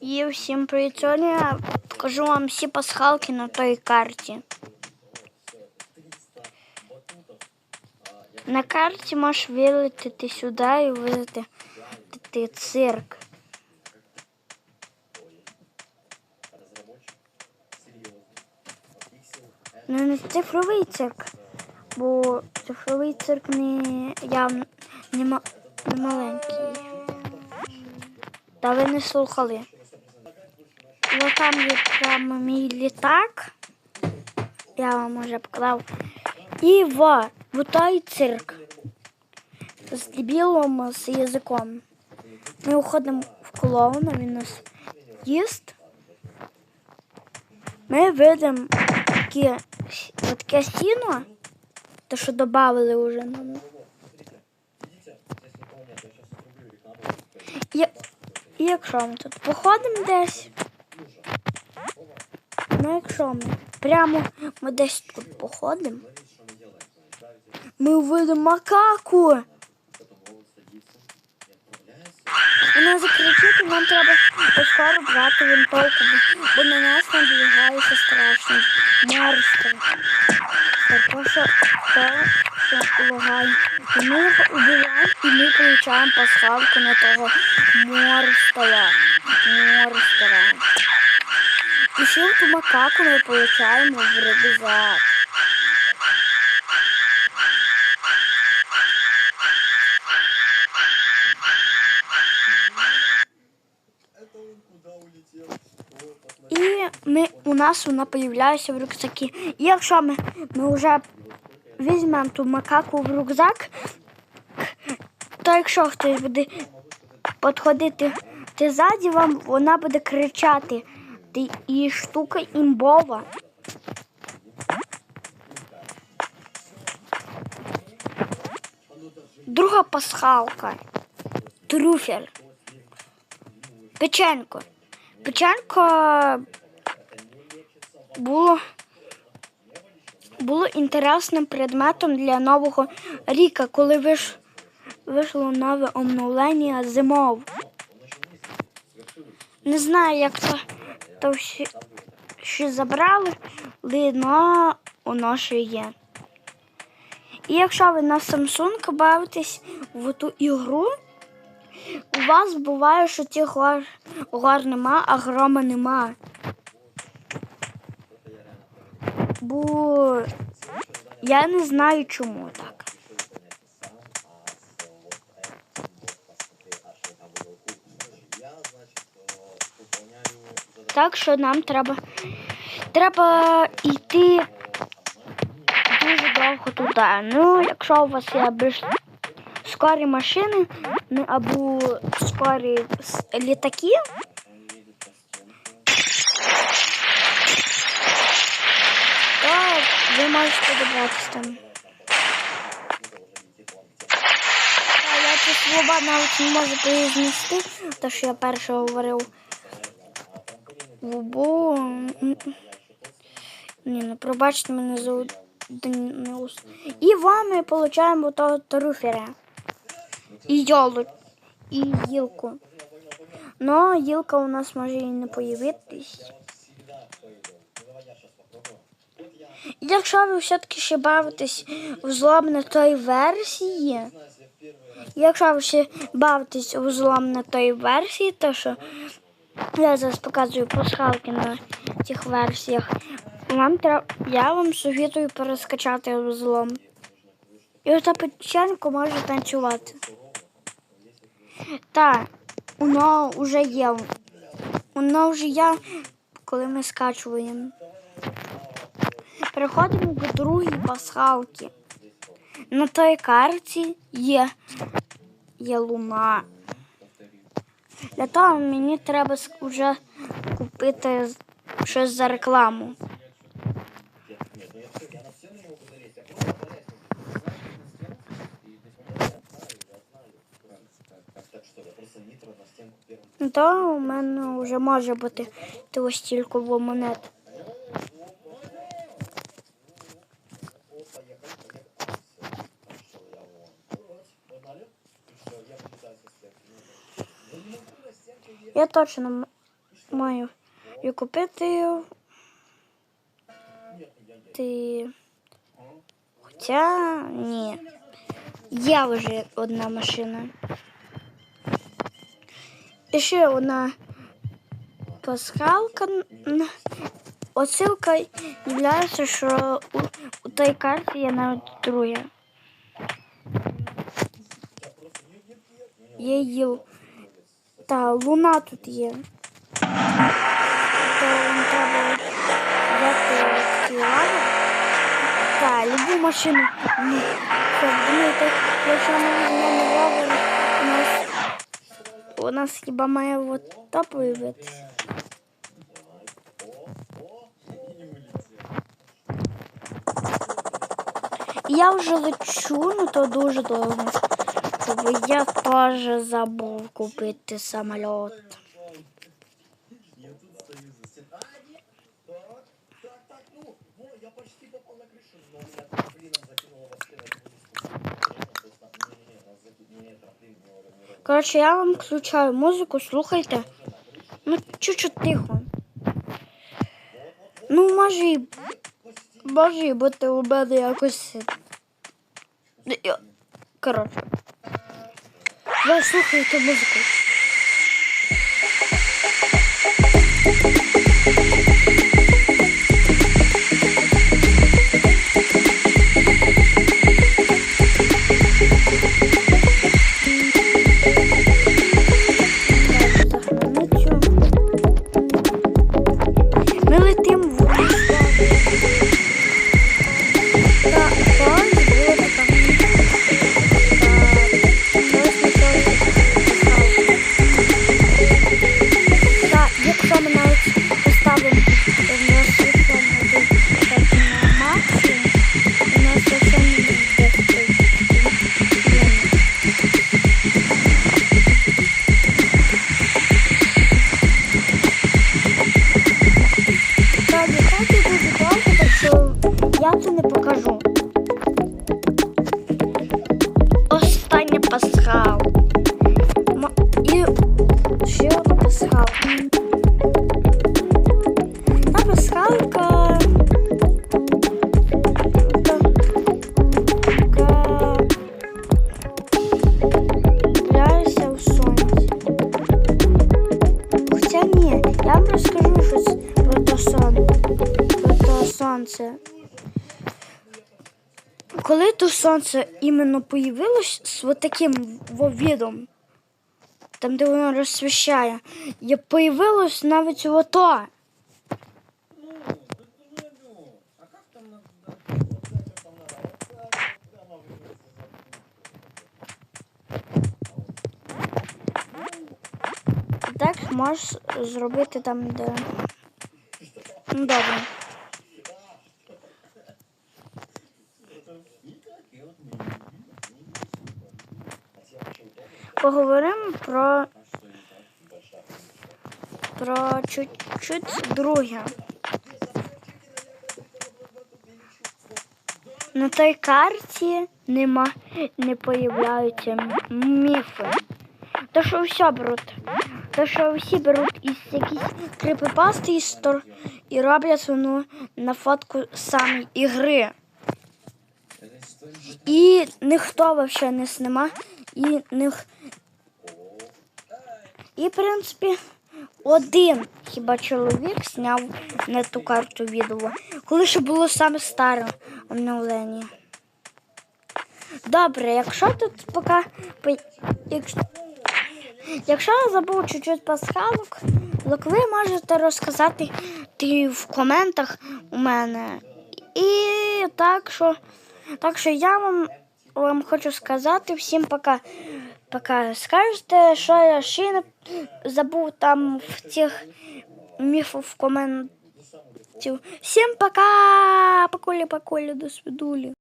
І всім привіт! Сьогодні я покажу вам всі пасхалки на той карті. На карті можеш вилетіти сюди і вилетіти ти цирк. Ну не цифровий цирк, бо цифровий цирк не явно не, ма- не маленький. Та ви не слухали. Там є прямо мій літак. Я вам уже поклав. І во, в той цирк. З дебілом, з язиком. Ми уходимо в клоуна, він нас їсть. Ми видимо таке, таке сіно, те, що додали вже нам. І якщо ми тут походимо десь, ну якщо ми прямо ми десь тут походимо, ми увидимо макаку. Вона закричить, і нам треба поскоро брати винтовку, бо, на нас надвигається страшний монстр. Це що, лагає. І ми його і ми отримуємо пасхалку на того монстра. Монстра. І ще в ту макаку ми отримуємо в рюкзак. І ми, у нас вона появляється в рюкзакі. І якщо ми, ми вже візьмемо ту макаку в рюкзак, то якщо хтось буде підходити ти ззаді вам, вона буде кричати. Ти і штука імбова. Друга пасхалка. Трюфель. Печенко. Печенко було, було інтересним предметом для нового ріка, коли виш, вийшло нове обновлення зимов. Не знаю, як то, то всі, ще забрали, воно ще є. І якщо ви на Samsung бавитесь в ту ігру, у вас буває, що тих гор, гор нема, а грома нема. Бо я не знаю, чому так. Так що нам треба, треба йти дуже довго туди. Ну, якщо у вас є більш скорі машини ну, або скорі літаки, то ви можете добратися там. Я слова навіть не можу произнести, те, що я перше говорив. Бо... Ні, ну пробачте мене за один. І вам ми отримуємо того труфера. І йолу. І гілку. Но гілка у нас може і не появитись. Якщо ви все-таки ще бавитесь в злом на той версії, якщо ви ще бавитесь у злом на той версії, то що я зараз показую пасхалки на цих версіях. Вам треба, я вам советую перескачати взлом. І ота печенко може танцювати. Так, воно вже є. Воно вже є, коли ми скачуємо. Переходимо до другої пасхалки. На той карті є, є луна. Для того мені треба вже купити щось за рекламу. То у мене вже може бути того стільки монет. Я точно маю і купити. Ти. Хоча ні. Є вже одна машина. І ще одна пасхалка. Оцилка являється, що у, у той карті є навіть друге. Є їл. Та луна тут є. То вам треба взяти такі лави. Та, любу машину. Ну, лаву, у нас, у нас хіба має от та появитися? Я вже лечу, ну то дуже довго. Бо я теж забув купити самоліт. Коротше, я вам включаю музику, слухайте. Ну, чуть-чуть тихо. Ну, може і може бути у мене якось. Коротше. Ви слухаєте музику. Це не покажу. Остання пасхал. І ще одна пасхалка. Та пасхалка. Коли то сонце іменно появилось з от таким видом, там, де воно розсвіщає, я появилось навіть ото. Вот так можеш зробити там, де. Ну, добре. И вот мы Хотя вообще удобно, Поговоримо про, про чуть-чуть друге. На той карті нема, не появляються міфи. То, що все беруть. То, що всі беруть із якісь крипипасти із стор і роблять воно на фотку саме ігри. І ніхто взагалі не снима. І них. І, в принципі, один хіба чоловік зняв на ту карту відео, коли ще було саме старе обновлення. Добре, якщо тут поки. Якщо, якщо я забув чуть-чуть пасхалок, так ви можете розказати ти в коментах у мене. І так що, так що я вам, вам хочу сказати всім пока. Пока скажете, що я ще не забув там в цих міфах в коментів. Всім пока! Поколі, поколі, до свидулі.